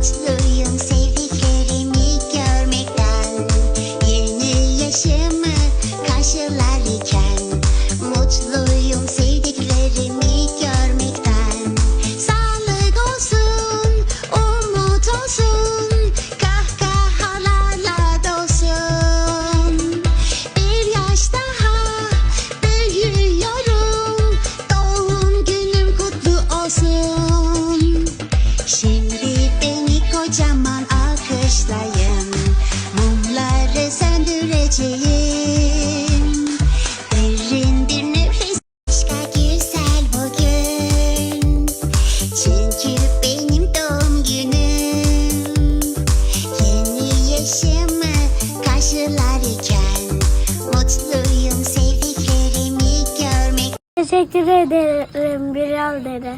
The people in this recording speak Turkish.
mutluyum sevdiklerimi görmekten Yeni yaşımı karşıladım bir nefes Başka güzel bugün. Çünkü benim doğum günüm. Yeni yaşımı karşılarken Mutluyum sevdiklerimi görmek. Teşekkür ederim Biral dede.